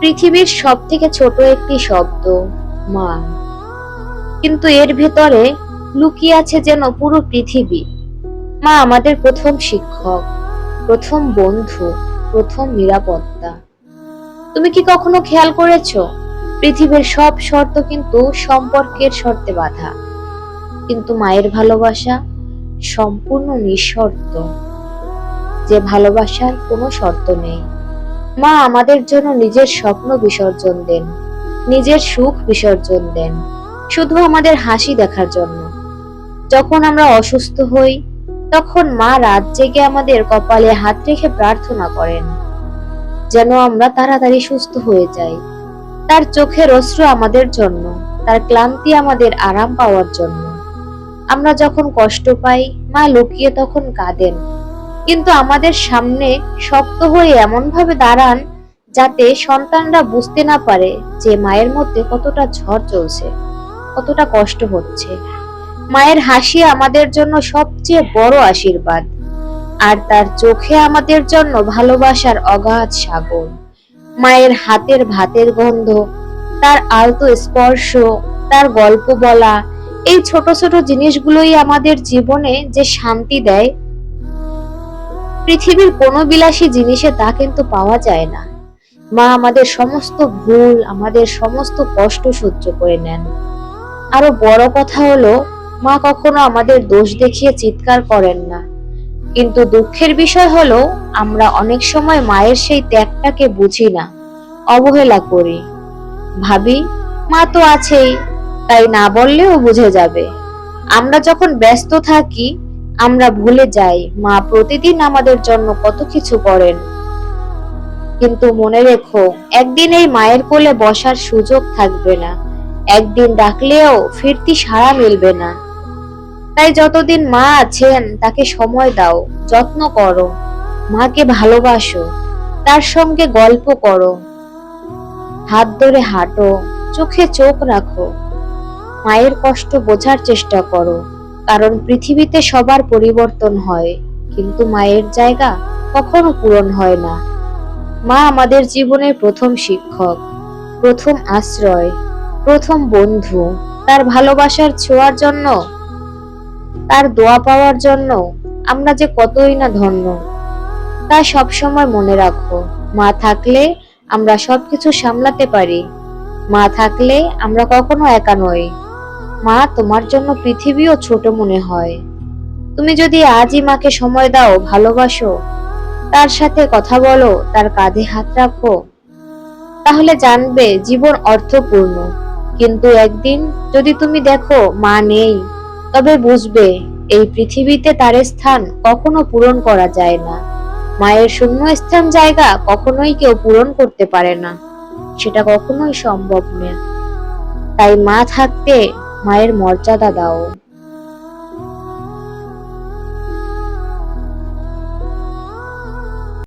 পৃথিবীর সব থেকে ছোট একটি শব্দ, মা। কিন্তু এর ভেতরে লুকিয়ে আছে যেন পুরো পৃথিবী। মা আমাদের প্রথম শিক্ষক, প্রথম বন্ধু, প্রথম নিরাপত্তা। তুমি কি কখনো খেয়াল করেছ? পৃথিবীর সব শর্ত কিন্তু সম্পর্কের শর্তে বাঁধা। কিন্তু মায়ের ভালোবাসা সম্পূর্ণ নিঃশর্ত। যে ভালোবাসার কোনো শর্ত নেই। মা আমাদের জন্য নিজের স্বপ্ন বিসর্জন দেন, নিজের সুখ বিসর্জন দেন, শুধু আমাদের হাসি দেখার জন্য। যখন আমরা অসুস্থ হই, তখন মা রাত জেগে আমাদের কপালে হাত রেখে প্রার্থনা করেন, যেন আমরা তাড়াতাড়ি সুস্থ হয়ে যাই। তার চোখের অশ্রু আমাদের জন্য, তার ক্লান্তি আমাদের আরাম পাওয়ার জন্য। আমরা যখন কষ্ট পাই, মা লুকিয়ে তখন কাঁদেন কিন্তু আমাদের সামনে শক্ত হয়ে এমন ভাবে দাঁড়ান যাতে সন্তানরা বুঝতে না পারে যে মায়ের মধ্যে কতটা ঝড় চলছে, কতটা কষ্ট হচ্ছে। মায়ের হাসি আমাদের জন্য সবচেয়ে বড় আশীর্বাদ, আর তার চোখে আমাদের জন্য ভালোবাসার অগাধ সাগর। মায়ের হাতের ভাতের গন্ধ, তার আলতো স্পর্শ, তার গল্প বলা, এই ছোট ছোট জিনিসগুলোই আমাদের জীবনে যে শান্তি দেয় পৃথিবীর কোনো বিলাসী জিনিসে তা কিন্তু পাওয়া যায় না। মা আমাদের সমস্ত ভুল, আমাদের সমস্ত কষ্ট সহ্য করে নেন। আরও বড় কথা হলো, মা কখনো আমাদের দোষ দেখিয়ে চিৎকার করেন না। কিন্তু দুঃখের বিষয় হলো, আমরা অনেক সময় মায়ের সেই ত্যাগটাকে বুঝি না, অবহেলা করি। ভাবি, মা তো আছেই, তাই না বললেও বুঝে যাবে। আমরা যখন ব্যস্ত থাকি আমরা ভুলে যাই। মা প্রতিদিন আমাদের জন্য কত কিছু করেন। কিন্তু মনে রেখো, একদিন এই মায়ের কোলে বসার সুযোগ থাকবে না। একদিন ডাকলেও ফিরতি সাড়া মিলবে না। তাই যতদিন মা আছেন, তাকে সময় দাও, যত্ন করো। মাকে ভালোবাসো, তার সঙ্গে গল্প করো। হাত ধরে হাঁটো, চোখে চোখ রাখো। মায়ের কষ্ট বোঝার চেষ্টা করো। কারণ পৃথিবীতে সবার পরিবর্তন হয়, কিন্তু মায়ের জায়গা কখনো পূরণ হয় না। মা আমাদের জীবনের প্রথম শিক্ষক, প্রথম আশ্রয়, প্রথম বন্ধু, তার ভালোবাসার ছোঁয়ার জন্য, তার দোয়া পাওয়ার জন্য আমরা যে কতই না ধন্য। তা সবসময় মনে রাখো, মা থাকলে আমরা সবকিছু সামলাতে পারি, মা থাকলে আমরা কখনো একা নই। মা, তোমার জন্য পৃথিবীও ছোট মনে হয়। তুমি যদি আজই মাকে সময় দাও, ভালোবাসো, তার সাথে কথা বলো, তার কাঁধে হাত রাখো, তাহলে জানবে জীবন অর্থপূর্ণ। কিন্তু একদিন যদি তুমি দেখো মা নেই, তবে বুঝবে এই পৃথিবীতে তার স্থান কখনো পূরণ করা যায় না। মায়ের শূন্য স্থান জায়গা কখনোই কেউ পূরণ করতে পারে না। সেটা কখনোই সম্ভব নয়। তাই মা থাকতে মায়ের মর্যাদা দাও।